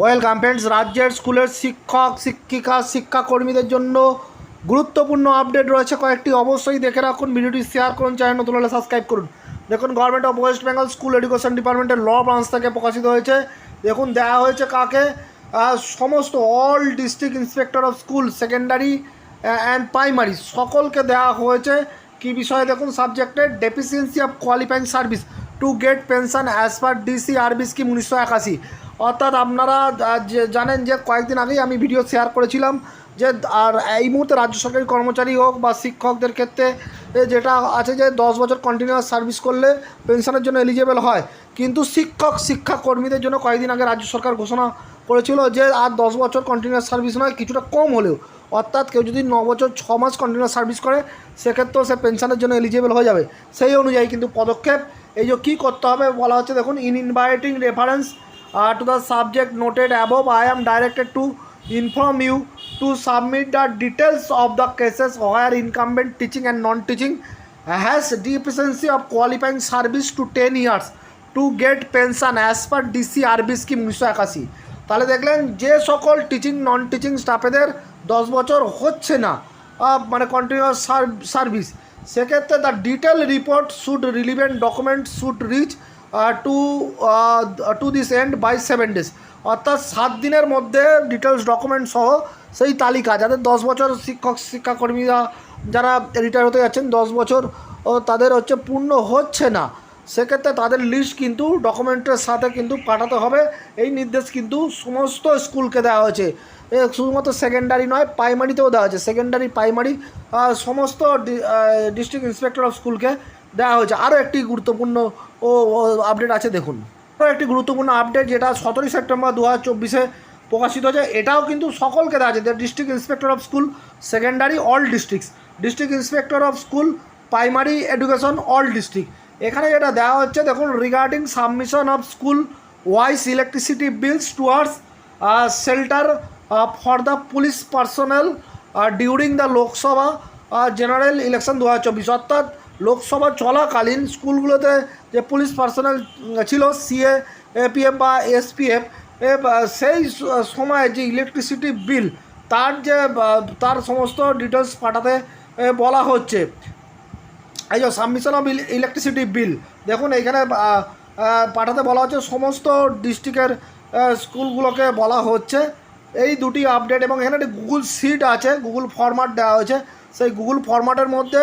Welcome friends, রাজ্যের স্কুলের শিক্ষক, শিক্ষিকা, শিক্ষাকর্মীদের জন্য গুরুত্বপূর্ণ আপডেট রয়েছে কয়েকটি। অবশ্যই দেখে রাখুন, ভিডিওটি শেয়ার করুন চ্যানেল নতুন হলে সাবস্ক্রাইব করুন। দেখুন government of West Bengal school education ডিপার্টমেন্টের ল ব্রাঞ্চ থেকে প্রকাশিত হয়েছে। দেখুন দেওয়া হয়েছে কাকে? সমস্ত all district inspector of school secondary and primary সকলকে দেওয়া হয়েছে। কি বিষয়ে দেখুন? সাবজেক্টে deficiency of qualifying service to get pension as per DC RB scheme উনিশশো একাশি। অর্থাৎ আপনারা জানেন যে কয়েকদিন আগেই আমি ভিডিও শেয়ার করেছিলাম যে, আর এই মুহূর্তে রাজ্য সরকারি কর্মচারী হোক বা শিক্ষকদের ক্ষেত্রে যেটা আছে যে, দশ বছর কন্টিনিউয়াস সার্ভিস করলে পেনশনের জন্য এলিজেবল হয়। কিন্তু শিক্ষক, শিক্ষাকর্মীদের জন্য কয়েকদিন আগে রাজ্য সরকার ঘোষণা করেছিল যে, আর দশ বছর কন্টিনিউয়াস সার্ভিস নয়, কিছুটা কম হলেও। অর্থাৎ কেউ যদি ন বছর, ছ মাস কন্টিনিউয়াস সার্ভিস করে, সেক্ষেত্রেও সে পেনশনের জন্য এলিজেবল হয়ে যাবে। সেই অনুযায়ী কিন্তু পদক্ষেপ এই যে কী করতে হবে বলা হচ্ছে দেখুন in inviting reference to the subject noted above I am directed to inform you to submit the details of the cases where incumbent teaching and non teaching has deficiency of qualifying service to ten years to get pension as per DC RB scheme উনিশশো একাশি। তাহলে দেখলেন, যে সকল teaching non teaching স্টাফেদের দশ বছর হচ্ছে না মানে কন্টিনিউয়াস সার্ভিস সেক্ষেত্রে the detail report should relevant document should reach to to this end by seven days অর্থাৎ সাত দিনের মধ্যে ডিটেলস ডকুমেন্ট সহ সেই তালিকা, যাদের দশ বছর শিক্ষক, শিক্ষাকর্মীরা যারা রিটায়ার হতে যাচ্ছেন, দশ বছর, ও তাদের হচ্ছে পূর্ণ হচ্ছে না, সেক্ষেত্রে তাদের লিস্ট কিন্তু ডকুমেন্টের সাথে কিন্তু পাঠাতে হবে। এই নির্দেশ কিন্তু সমস্ত স্কুলকে দেওয়া হয়েছে। শুধুমাত্র সেকেন্ডারি নয় প্রাইমারিতেও দেওয়া হয়েছে। সেকেন্ডারি প্রাইমারি সমস্ত ডিস্ট্রিক্ট ইন্সপেক্টর অফ স্কুলকে দেওয়া হয়েছে। আরও একটি গুরুত্বপূর্ণ ও আপডেট আছে, দেখুন। আরও একটি গুরুত্বপূর্ণ আপডেট যেটা সতেরোই সেপ্টেম্বর দু হাজার চব্বিশে প্রকাশিত হয়েছে, এটাও কিন্তু সকলকে দেওয়া আছে district inspector of school secondary all districts district inspector of school primary education all district এখানে যেটা দেওয়া হচ্ছে, দেখুন regarding submission of school wise electricity bills towards shelter for the police personnel during the Lok Sabha general election দু হাজার চব্বিশ। অর্থাৎ লোকসভা চলাকালীন স্কুলগুলোতে যে পুলিশ পার্সোনাল ছিল সিএ এপিএফ বা এসপিএফ সেই সময়ে যে ইলেকট্রিসিটি বিল তার যে তার সমস্ত ডিটেলস পাঠাতে বলা হচ্ছে। এই যে সাবমিশন অফ ইলেকট্রিসিটি বিল দেখুন আহ, পাঠাতে বলা হচ্ছে সমস্ত ডিস্ট্রিক্টের স্কুলগুলোকে বলা হচ্ছে। এই দুটি আপডেট এবং এখানে একটি গুগল সিট আছে গুগল ফরম্যাট দেওয়া হয়েছে। সেই গুগল ফরম্যাটের মধ্যে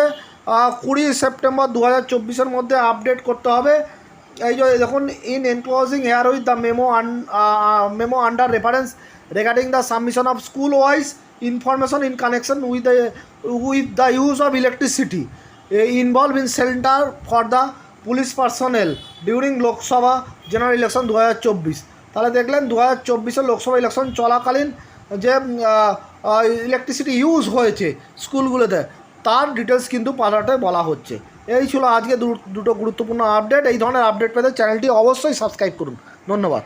কুড়ি সেপ্টেম্বর দু হাজার মধ্যে আপডেট করতে হবে। এই যে দেখুন in enclosing here with the memo memo under reference regarding the submission of school wise information in connection with the with the use of electricity involve in centre for the police personnel during Lok Sabha general election দু হাজার চব্বিশ। তাহলে দেখলেন দু হাজার চব্বিশে Lok Sabha election চলাকালীন যে ইলেকট্রিসিটি ইউজ হয়েছে স্কুলগুলোতে, তার ডিটেলস কিন্তু পাঠাতে বলা হচ্ছে। এই ছিল আজকে দুটো গুরুত্বপূর্ণ আপডেট এই ধরনের আপডেট পেতে চ্যানেলটি অবশ্যই সাবস্ক্রাইব করুন। ধন্যবাদ।